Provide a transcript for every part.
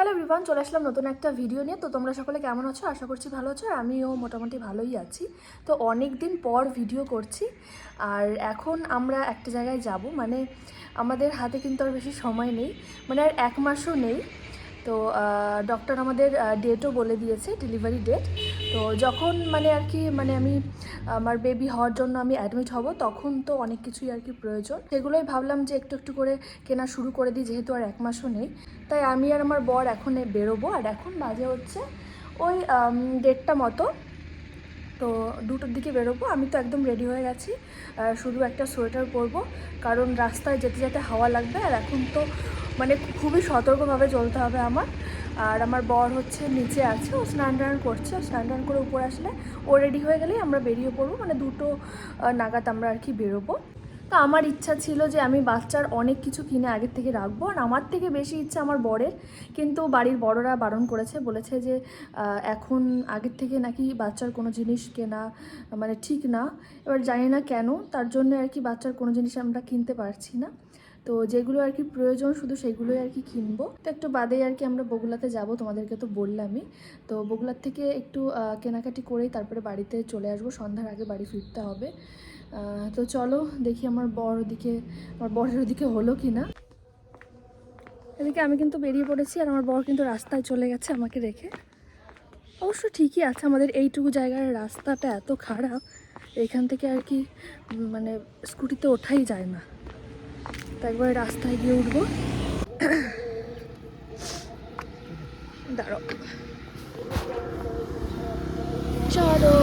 Hello Vivaan চলে আসলাম নতুন একটা ভিডিও নিয়ে। তো তোমরা সকলে কেমন আছো? আশা করছি ভালো আছো, আর আমিও মোটামুটি ভালোই আছি। তো অনেক দিন পর ভিডিও করছি, আর এখন আমরা একটা জায়গায় যাব। মানে আমাদের হাতে কিন্তু আর বেশি সময় নেই মানে আর এক মাসও নেই। তো ডক্টর আমাদের ডেটও বলে দিয়েছে ডেলিভারি ডেট তো যখন মানে আর কি মানে আমি, আমার বেবি হওয়ার জন্য আমি অ্যাডমিট হব, তখন তো অনেক কিছুই আর কি প্রয়োজন। সেগুলোই ভাবলাম যে একটু একটু করে কেনা শুরু করে দিই, যেহেতু আর এক মাসও নেই। তাই আমি আর আমার বর এখন বেরোবো, আর এখন বাজে হচ্ছে ওই দেড়টা মতো। তো দুটোর দিকে বেরোবো, আমি তো একদম রেডি হয়ে গেছি। শুধু একটা সোয়েটার পরবো, কারণ রাস্তায় যেতে যেতে হাওয়া লাগবে, আর এখন তো মানে খুবই সতর্কভাবে চলতে হবে আমার। আর আমার বর হচ্ছে নিচে আছে, ও স্নান টান করছে স্নান টান করে উপরে আসলে ও রেডি হয়ে গেলেই আমরা বেরিয়ে পড়ব মানে দুটো নাগাদ আমরা আর কি বেরোবো। তো আমার ইচ্ছা ছিল যে আমি বাচ্চার অনেক কিছু কিনে আগের থেকে রাখব, আর আমার থেকে বেশি ইচ্ছা আমার বরের, কিন্তু বাড়ির বড়রা বারণ করেছে, বলেছে যে এখন আগের থেকে নাকি বাচ্চার কোনো জিনিস কেনা মানে ঠিক না, এবার জানি না কেন, তার জন্য আর কি বাচ্চার কোনো জিনিস আমরা কিনতে পারছি না। তো যেগুলো আর কি প্রয়োজন, শুধু সেগুলোই আর কি কিনবো। তো একটু বাদেই আর কি আমরা বগুলাতে যাব, তোমাদেরকে তো বললামই। তো বগুলার থেকে একটু কেনাকাটি করেই তারপরে বাড়িতে চলে আসব, সন্ধ্যার আগে বাড়ি ফিরতে হবে। তো চলো দেখি আমার বড় ওদিকে, আমার বরের ওদিকে হলো কি না এদিকে আমি কিন্তু বেরিয়ে পড়েছি আর আমার বর কিন্তু রাস্তায় চলে গেছে আমাকে রেখে। অবশ্য ঠিকই আছে, আমাদের এইটুকু জায়গার রাস্তাটা এত খারাপ, এখান থেকে আর কি মানে স্কুটিতে ওঠাই যায় না। তো একবার রাস্তায় গিয়ে উঠবো। দাঁড়াও। চলো।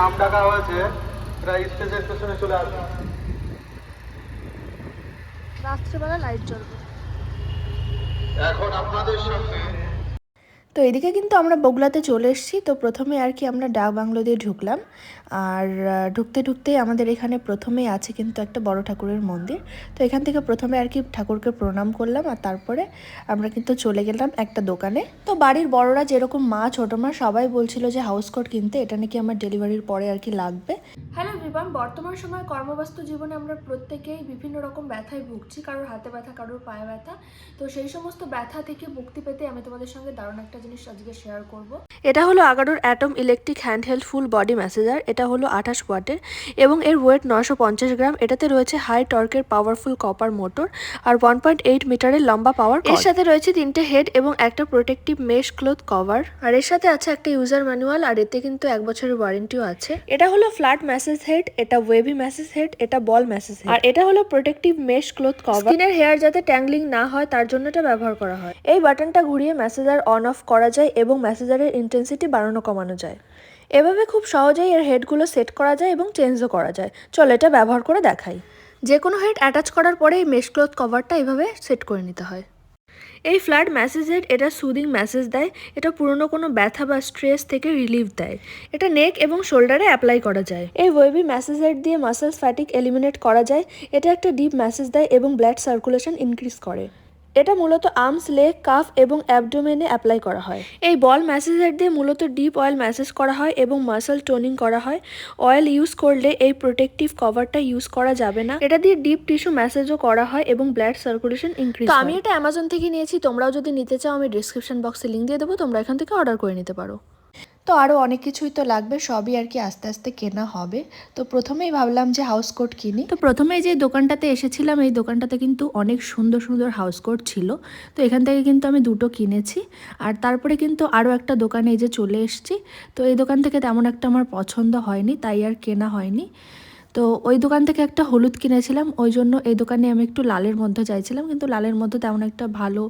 নাম ডাকা হয়েছে, এরা স্টেজের পেছনে চলে আসবে। রাত্রেবেলা লাইট জ্বলবে। এখন আপনাদের সামনে তো এদিকে কিন্তু আমরা বগুলাতে চলে এসেছি। তো প্রথমে আর কি আমরা ডাক বাংলো দিয়ে ঢুকলাম। আর ঢুকতে ঢুকতেই আমাদের এখানে প্রথমেই আছে কিন্তু একটা বড় ঠাকুরের মন্দির। তো এখান থেকে প্রথমে আর কি ঠাকুরকে প্রণাম করলাম আর তারপরে আমরা কিন্তু চলে গেলাম একটা দোকানে। তো বাড়ির বড়রা যেরকম মা, ছোটো মা সবাই বলছিল যে হাউস কোট কিনতে, এটা নাকি আমার ডেলিভারির পরে আর কি লাগবে। হ্যালো বিবান বর্তমান সময় কর্মব্যস্ত জীবনে আমরা প্রত্যেকেই বিভিন্ন রকম ব্যথায় ভুগছি। কারোর হাতে ব্যথা, কারোর পায়ে ব্যথা। তো সেই সমস্ত ব্যথা থেকে মুক্তি পেতে আমি তোমাদের সঙ্গে দারুণ একটা জিনিস আজকে শেয়ার করব। এটা হলো আগারোর atom electric handheld full body massager এটা হলো আঠাশ ওয়াটের এবং এর ওয়েট নশো পঞ্চাশ গ্রাম। এটাতে রয়েছে হাই টর্কের পাওয়ারফুল কপার মোটর আর ওয়ান পয়েন্ট এইট মিটারের লম্বা পাওয়ার এর সাথে রয়েছে তিনটে হেড এবং একটা প্রোটেক্টিভ মেশ ক্লোথ কভার আর এর সাথে আছে একটা ইউজার ম্যানুয়াল আর এতে কিন্তু এক বছরের ওয়ারেন্টিও আছে। এটা হলো ফ্ল্যাট মেসেজ হেড এটা ওয়েভি মেসেজ হেড এটা বল মেসেজ হেড আর এটা হলো প্রোটেক্টিভ মেশ ক্লোথ কভার স্কিনের হেয়ার যাতে ট্যাংলিং না হয় তার জন্য এটা ব্যবহার করা হয়। এই বাটনটা ঘুরিয়ে মেসেজার অন অফ করা যায় এবং মেসেজারের ইন্টেন্সিটি বাড়ানো, কমানো যায়। এভাবে খুব সহজেই এর হেডগুলো সেট করা যায় এবং চেঞ্জও করা যায়। চলো এটা ব্যবহার করে দেখাই। যে কোনো হেড অ্যাটাচ করার পরে এই মেশ ক্লথ কভারটা এভাবে সেট করে নিতে হয়। এই ফ্ল্যাট ম্যাসেজ হেড এটা সুদিং মেসেজ দেয়, এটা পুরনো কোনো ব্যথা বা স্ট্রেস থেকে রিলিফ দেয়। এটা নেক এবং শোল্ডারে অ্যাপ্লাই করা যায়। এই ওয়েবি হেড দিয়ে মাসেলস ফ্যাটিক এলিমিনেট করা যায়। এটা একটা ডিপ মেসেজ দেয় এবং ব্লাড সার্কুলেশন ইনক্রিজ করে। এটা মূলত আর্মস লেগ কাফ এবং অ্যাবডোমেনে অ্যাপ্লাই করা হয়। এই বল ম্যাসেজের দিয়ে মূলত ডিপ অয়েল ম্যাসেজ করা হয় এবং মাসল টোনিং করা হয়। অয়েল ইউজ করলে এই প্রোটেকটিভ কভারটা ইউজ করা যাবে না। এটা দিয়ে ডিপ টিস্যু ম্যাসেজও করা হয় এবং ব্লাড সার্কুলেশন ইনক্রিজ আমি এটা অ্যামাজন থেকে নিয়েছি তোমরাও যদি নিতে চাও আমি ডিসক্রিপশন বক্সে লিঙ্ক দিয়ে দেবো তোমরা এখান থেকে অর্ডার করে নিতে পারো। তো আরও অনেক কিছুই তো লাগবে, সবই আর কি আস্তে আস্তে কেনা হবে। তো প্রথমেই ভাবলাম যে হাউস কোট কিনি। তো প্রথমে যে দোকানটাতে এসেছিলাম, এই দোকানটাতে কিন্তু অনেক সুন্দর সুন্দর হাউস কোট ছিল। তো এখান থেকে কিন্তু আমি দুটো কিনেছি। আর তারপরে কিন্তু আরও একটা দোকানে এই যে চলে এসেছি। তো এই দোকান থেকে তেমন একটা আমার পছন্দ হয়নি, তাই আর কেনা হয়নি। তো ওই দোকান থেকে একটা হলুদ কিনেছিলাম, ওই জন্য এই দোকানে আমি একটু লালের মধ্যে চাইছিলাম, কিন্তু লালের মধ্যে তেমন একটা ভালো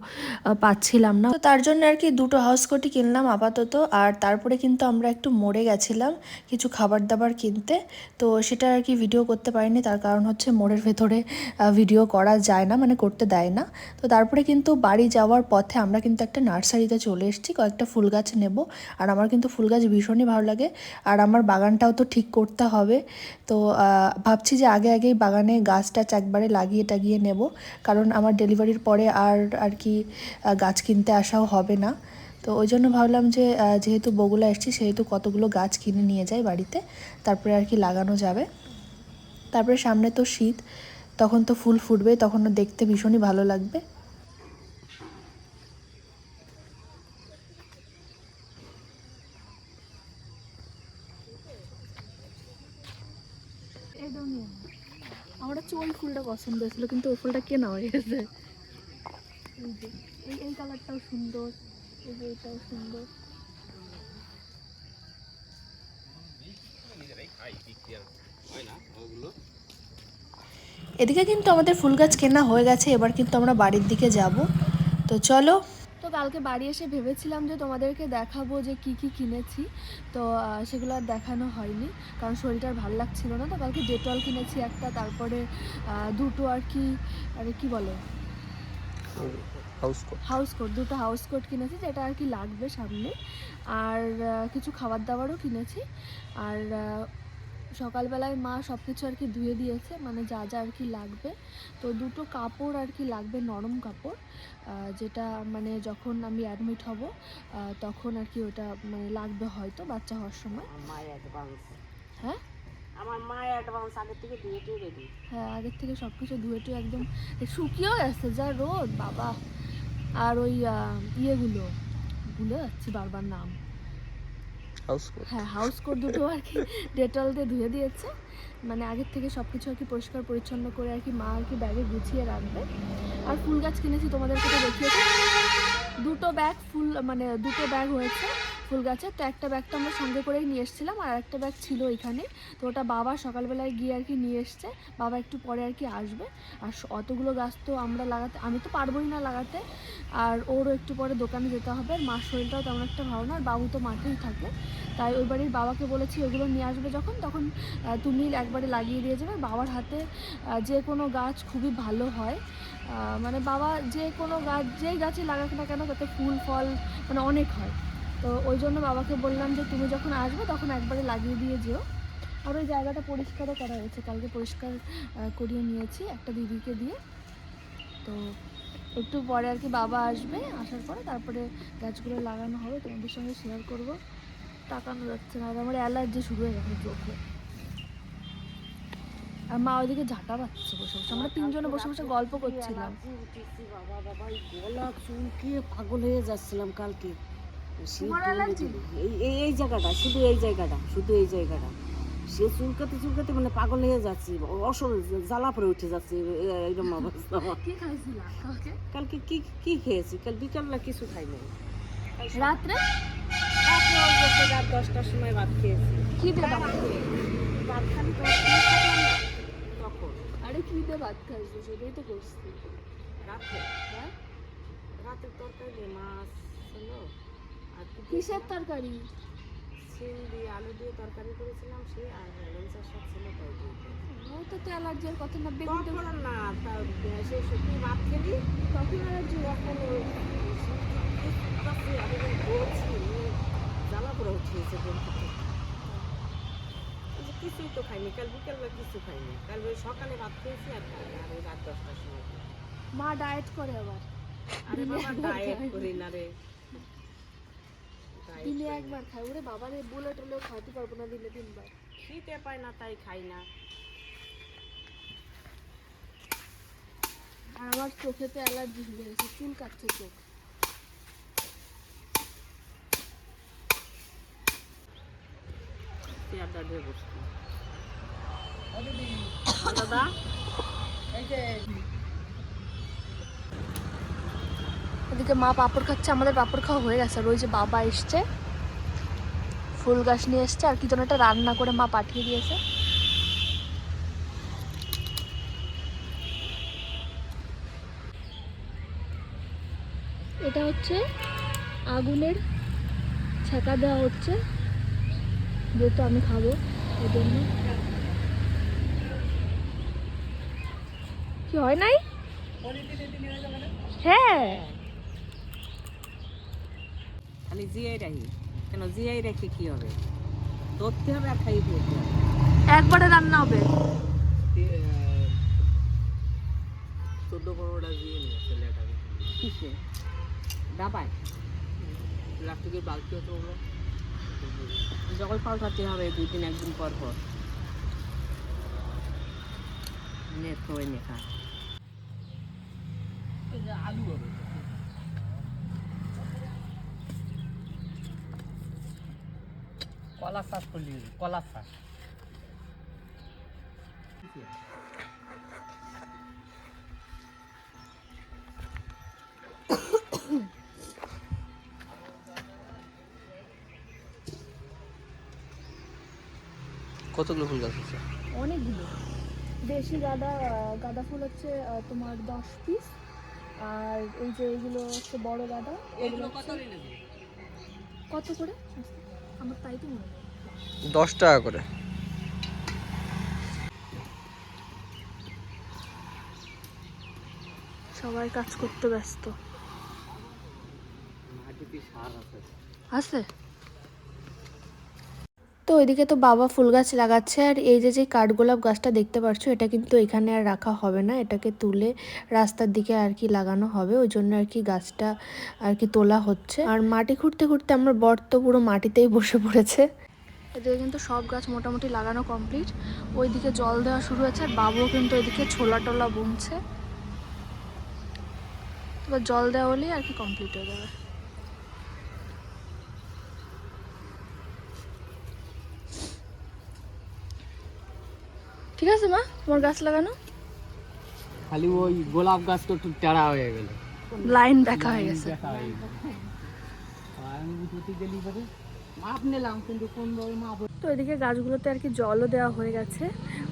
পাচ্ছিলাম না। তো তার জন্য আর কি দুটো হাউস কোটি কিনলাম আপাতত, আর তারপরে কিন্তু আমরা একটু মরে গেছিলাম কিছু খাবার দাবার কিনতে, তো সেটা আর কি ভিডিও করতে পারিনি, তার কারণ হচ্ছে মোড়ের ভেতরে ভিডিও করা যায় না মানে করতে দেয় না। তো তারপরে কিন্তু বাড়ি যাওয়ার পথে আমরা কিন্তু একটা নার্সারিতে চলে এসেছি, কয়েকটা ফুল গাছ নেব, আর আমার কিন্তু ফুল গাছ ভীষণই ভালো লাগে, আর আমার বাগানটাও তো ঠিক করতে হবে। তো ভাবছি যে আগে আগেই বাগানে গাছ টাছ একবারে লাগিয়ে টাগিয়ে নেব। কারণ আমার ডেলিভারির পরে আর আর কি গাছ কিনতে আসাও হবে না। তো ওই জন্য ভাবলাম যে যেহেতু বগুলা এসেছি, সেহেতু কতগুলো গাছ কিনে নিয়ে যাই বাড়িতে। তারপরে আর কি লাগানো যাবে। তারপরে সামনে তো শীত, তখন তো ফুল ফুটবে, তখন দেখতে ভীষণই ভালো লাগবে। আমার হচ্ছে ফুলটা পছন্দ হয়েছিল, কিন্তু ওই ফুলটা কেনা হয়ে গেছে এই এই এই কালারটাও সুন্দর, এই যে এটাও সুন্দর। এদিকে কিন্তু আমাদের ফুল গাছ কেনা হয়ে গেছে, এবার কিন্তু আমরা বাড়ির দিকে যাব। তো চলো তো কালকে বাড়ি এসে ভেবেছিলাম যে তোমাদেরকে দেখাবো যে কি কি কিনেছি। তো সেগুলো আর দেখানো হয়নি। কারণ শরীরটা আর ভালো লাগছিল না। তো কালকে ডেটল কিনেছি একটা তারপরে দুটো আর কি আরে কি বলে? হাউস কোট হাউস কোট দুটো হাউস কোট কিনেছি যেটা আর কি লাগবে সামনে। আর কিছু খাবার দাবারও কিনেছি। আর সকালবেলায় মা সব কিছু আর কি ধুয়ে দিয়েছে মানে যা যা আর কি লাগবে। তো দুটো কাপড় আর কি লাগবে নরম কাপড় যেটা মানে যখন আমি অ্যাডমিট হব তখন আর কি ওটা মানে লাগবে হয়তো বাচ্চা হওয়ার সময়। হ্যাঁ? আমার অ্যাডভান্স আগে থেকে রেডি। হ্যাঁ আগের থেকে সব কিছু ধুয়ে টুয়ে একদম শুকিয়েও যাচ্ছে যা রোদ বাবা। আর ওই ইয়েগুলো ভুলে যাচ্ছি বারবার নাম। হাউস কোট হ্যাঁ হাউস কোট দুটো আর কি ডেটল দিয়ে ধুয়ে দিয়েছে। মানে আগের থেকে সব কিছু আর কি পরিষ্কার, পরিচ্ছন্ন করে আর কি মা আর কি ব্যাগে গুছিয়ে রাখবে। আর ফুল গাছ কিনেছি, তোমাদেরকে তো দেখিয়েছি। দুটো ব্যাগ ফুল মানে দুটো ব্যাগ হয়েছে। ফুল গাছের তো একটা ব্যাগ তো আমরা সঙ্গে করেই নিয়ে এসেছিলাম, আর একটা ব্যাগ ছিল এখানে। তো ওটা বাবা সকালবেলায় গিয়ে আর কি নিয়ে এসছে। বাবা একটু পরে আর কি আসবে। আর অতগুলো গাছ তো আমরা লাগাতে, আমি তো পারবোই না লাগাতে। আর ওরও একটু পরে দোকানে যেতে হবে। আর মার শরীরটাও তেমন একটা ভালো না, আর বাবু তো মাঠেই থাকে। তাই ওই বাড়ির বাবাকে বলেছি, ওগুলো নিয়ে আসবে যখন, তখন তুমি একবারে লাগিয়ে দিয়ে যাবে। বাবার হাতে যে কোনো গাছ খুবই ভালো হয়। মানে বাবা যে কোনো গাছ, যেই গাছে লাগাক না কেন, তাতে ফুল, ফল মানে অনেক হয়। তো ওই জন্য বাবাকে বললাম যে তুমি যখন আসবে তখন একবারে লাগিয়ে দিয়ে যেও। আর ওই জায়গাটা পরিষ্কারও করা হয়েছে। কালকে পরিষ্কার করিয়ে নিয়েছি একটা দিদিকে দিয়ে। তো একটু পরে আর কি বাবা আসবে আসার পরে, তারপরে গাছগুলো লাগানো হবে, তোমাদের সঙ্গে শেয়ার করব। তাকানো যাচ্ছে, না আমার অ্যালার্জি শুরু হয়ে গেছে চোখে। আর মা ওইদিকে ঝাঁটা পাচ্ছে বসে বসে। আমরা তিনজনে বসে বসে গল্প করছিলাম। গলা চুলকিয়ে পাগল হয়ে যাচ্ছিলাম কালকে। এই এই এই জায়গাটা শুধু এই জায়গাটা শুধু এই জায়গাটা। সে চুলকাতে চুলকাতে মানে পাগল হয়ে যাচ্ছি অসল জ্বালা পরে উঠে যাচ্ছে এরকম অবস্থা কালকে? কি কি খেয়েছি? কাল বিকালবেলা কিছু খাই নাই। রাত্রে? রাত দশটার সময় ভাত খেয়েছি। কি ভাত ভাত খালি খেয়ে থাকলাম না। তখন। আরে কি ভাত খাইছো সেটাই তো করছি। রাত্রে। হ্যাঁ? রাতের তরকারি মাছ কি কিসের তরকারি? সিম দিয়ে আলু দিয়ে তরকারি করেছিলাম সে আর লঞ্চার শাক ছিল তাই ও তো তো অ্যালার্জির কথা না বেগুন আর না তার সে সত্যি ভাত খেলি তখন অ্যালার্জি ওই আমি বলছি জ্বালা করে উঠিয়েছে যে কিছুই তো খাইনি কাল বিকেলবেলা কিছু খাইনি। কাল ওই সকালে ভাত খেয়েছি আর খাইনি আর ওই রাত দশটার সময় মা ডায়েট করে আবার। আরে বাবা ডায়েট করি না রে। দিনে একবার খাই। ওরে বাবারে বলে টলেও খাইতে পারব না দিনে তিনবার। খেতে পায় না তাই খাই না। আর আমার চোখেতে অ্যালার্জি হয়ে গেছে চুল কাটছে চোখ। চেয়ারটা দিয়ে বসছি দাদা? এদিকে মা পাপড় খাচ্ছে, আমাদের পাপড় খাওয়া হয়ে গেছে। আর ওই যে বাবা এসছে, ফুল গাছ নিয়ে এসছে, আর কি যেন একটা রান্না করে মা পাঠিয়ে দিয়েছে। এটা হচ্ছে আগুনের ছেঁকা দেওয়া হচ্ছে, যেহেতু আমি খাব ওই জন্য কি হয় নাই? হ্যাঁ। খালি জিয়াই রাখি। কেন জিয়াই রেখে কি হবে? ধরতে হবে আর খাই দিতে হবে। একবারে রান্না হবে। চোদ্দ পনেরোটা নিয়ে ছেলেটাকে কিসে? ডাবায় প্লাস্টিকের বালতি হতো ওগুলো। জগল পাল্টাতে হবে দুই দিন একদিন পর পর। নে থই নে খা। আলু হবে। কলা চাষ করলি কলা চাষ কতগুলো ফুল গাছ আছে? অনেকগুলো। দেশি গাঁদা গাঁদা ফুল হচ্ছে তোমার দশ পিস আর এই যে এগুলো হচ্ছে বড় গাঁদা এগুলো কত কত করে? আমার তাই তো দশ টাকা করে। সবাই কাজ করতে ব্যস্ত। মাটিতে সার আছে। আছে? তো ওইদিকে তো বাবা ফুল গাছ লাগাচ্ছে আর এই যে যে কাঠগোলাপ গাছটা দেখতে পাচ্ছ এটা কিন্তু এখানে আর রাখা হবে না। এটাকে তুলে রাস্তার দিকে আর কি লাগানো হবে। ওই জন্য আর কি গাছটা আর কি তোলা হচ্ছে। আর মাটি খুঁড়তে খুঁড়তে আমার বর তো পুরো মাটিতেই বসে পড়েছে। এদিকে কিন্তু সব গাছ মোটামুটি লাগানো কমপ্লিট। ওইদিকে জল দেওয়া শুরু হয়েছে আর বাবুও কিন্তু এদিকে ছোলা টোলা বুনছে। এবার জল দেওয়া হলেই আর কি কমপ্লিট হয়ে যাবে। ঠিক আছে মা? তোমার গাছ লাগানো? খালি ওই গোলাপ গাছ তো একটু টেড়া হয়ে গেল। লাইন দেখা হয়ে গেছে। তো এদিকে গাছগুলোতে আর কি জলও দেওয়া হয়ে গেছে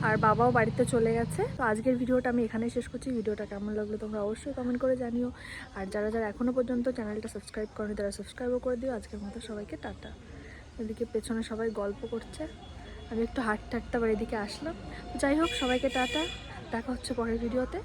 আর বাবাও বাড়িতে চলে গেছে। তো আজকের ভিডিওটা আমি এখানেই শেষ করছি। ভিডিওটা কেমন লাগল তোমরা অবশ্যই কমেন্ট করে জানিও। আর যারা যারা এখনও পর্যন্ত চ্যানেলটা সাবস্ক্রাইব করেনি তারা সাবস্ক্রাইবও করে দিও। আজকের মতো সবাইকে টাটা। এদিকে পেছনে সবাই গল্প করছে। আমি একটু হাঁটতে হাঁটতে আবার এদিকে আসলাম। যাই হোক, সবাইকে টাটা। দেখা হচ্ছে পরের ভিডিওতে।